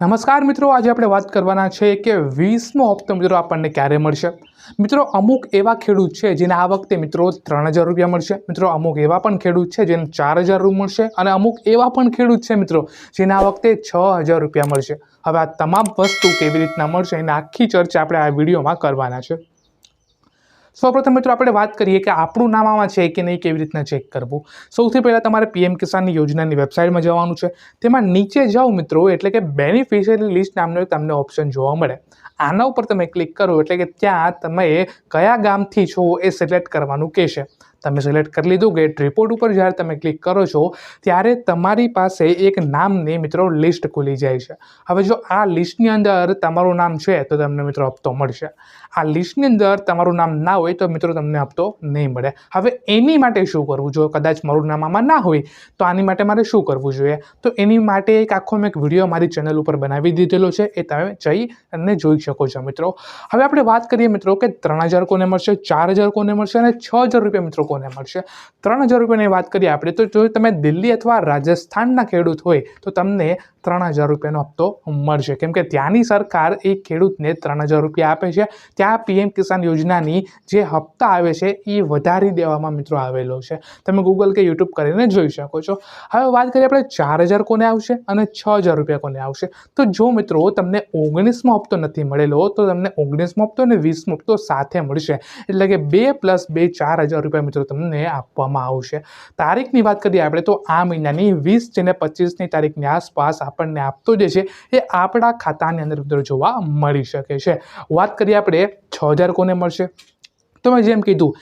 નમસ્કાર મિત્રો, આજે આપણે વાત કરવાના છે કે વીસમો હપ્તો મિત્રો આપણને ક્યારે મળશે? મિત્રો, અમુક એવા ખેડૂત છે જેને આ વખતે મિત્રો ત્રણ હજાર રૂપિયા મળશે. મિત્રો, અમુક એવા પણ ખેડૂત છે જેને ચાર હજાર રૂપિયા મળશે અને અમુક એવા પણ ખેડૂત છે મિત્રો જેને આ વખતે છ હજાર રૂપિયા મળશે. હવે આ તમામ વસ્તુ કેવી રીતના મળશે એની આખી ચર્ચા આપણે આ વિડીયોમાં કરવાના છે. સૌપ્રથમ મિત્રો આપણે વાત કરીએ કે આપણું નામ આમાં છે કે નહીં, કેવી રીતના ચેક કરવું? સૌથી પહેલાં તમારે પીએમ કિસાનની યોજનાની વેબસાઇટમાં જવાનું છે. તેમાં નીચે જાઓ મિત્રો, એટલે કે બેનિફિશિયરી લિસ્ટ નામનો તમને ઓપ્શન જોવા મળે. આના ઉપર તમે ક્લિક કરો, એટલે કે ત્યાં તમે કયા ગામથી છો એ સિલેક્ટ કરવાનું કહેશે. તમે સિલેક્ટ કરી લીધું ગેટ રિપોર્ટ ઉપર જ્યારે તમે ક્લિક કરો છો, ત્યારે તમારી પાસે એક નામની મિત્રો લિસ્ટ ખુલી જાય છે. હવે જો આ લિસ્ટની અંદર તમારું નામ છે, તો તમને મિત્રો હપ્તો મળશે. આ લિસ્ટની અંદર તમારું નામ ના હોય, તો મિત્રો તમને હપ્તો નહીં મળે. હવે એની માટે શું કરવું જો કદાચ મારું નામ આમાં ના હોય, તો આની માટે મારે શું કરવું જોઈએ? તો એની માટે એક આખો મેં એક વીડિયો મારી ચેનલ ઉપર બનાવી દીધેલો છે, એ તમે જઈ અને જોઈ શકો છો મિત્રો. હવે આપણે વાત કરીએ મિત્રો કે ત્રણ હજાર કોને મળશે, ચાર હજાર કોને મળશે અને છ હજાર રૂપિયા મિત્રો કોને મળશે. ત્રણ હજાર રૂપિયાની વાત કરીએ આપણે, તો જો તમે દિલ્હી અથવા રાજસ્થાનના ખેડૂત હોય, તો તમને ત્રણ હજાર રૂપિયાનો હપ્તો મળશે. કેમ કે ત્યાંની સરકાર એ ખેડૂતને ત્રણ હજાર રૂપિયા આપે છે. ત્યાં પીએમ કિસાન યોજનાની જે હપ્તા આવે છે, એ વધારી દેવામાં મિત્રો આવેલો છે. તમે ગૂગલ કે યુટ્યુબ કરીને જોઈ શકો છો. હવે વાત કરીએ આપણે ચાર હજાર કોને આવશે અને છ હજાર રૂપિયા કોને આવશે? તો જો મિત્રો તમને ઓગણીસમો હપ્તો નથી મળેલો, તો તમને ઓગણીસમો હપ્તો અને વીસમો હપ્તો સાથે મળશે. એટલે કે બે પ્લસ બે ચાર હજાર રૂપિયા મિત્રો તમને આપવામાં આવશે. તારીખની વાત કરીએ આપણે તો આ મહિનાની વીસ અને પચીસની તારીખની આસપાસ આપણને આપતો જે છે એ આપણા ખાતાની અંદર મિત્રો જોવા મળી શકે છે. વાત કરીએ આપણે છ હજાર કોને મળશે? તો મેં જેમ કીધું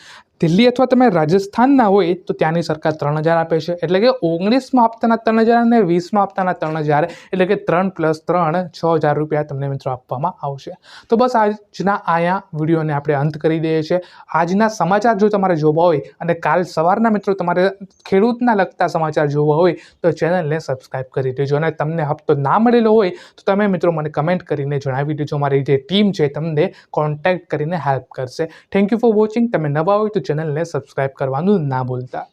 દિલ્હી અથવા તમે રાજસ્થાનના હોય તો ત્યાંની સરકાર ત્રણ હજાર આપે છે. એટલે કે ઓગણીસમાં આપતાના ત્રણ હજાર અને વીસમાં આપતાના ત્રણ હજાર, એટલે કે ત્રણ પ્લસ ત્રણ છ હજાર રૂપિયા તમને મિત્રો આપવામાં આવશે. તો બસ આજના આયા વિડીયોને આપણે અંત કરી દઈએ છીએ. આજના સમાચાર જો તમારે જોવા હોય અને કાલ સવારના મિત્રો તમારે ખેડૂતના લગતા સમાચાર જોવા હોય તો ચેનલને સબસ્ક્રાઈબ કરી દેજો અને તમને હપ્તો ના મળેલો હોય તો તમે મિત્રો મને કમેન્ટ કરીને જણાવી દેજો. મારી જે ટીમ છે તમને કોન્ટેક્ટ કરીને હેલ્પ કરશે. થેન્ક યુ ફોર વોચિંગ તમે નવા હોય તો ચેનલને સબસ્ક્રાઈબ કરવાનું ના ભૂલતા.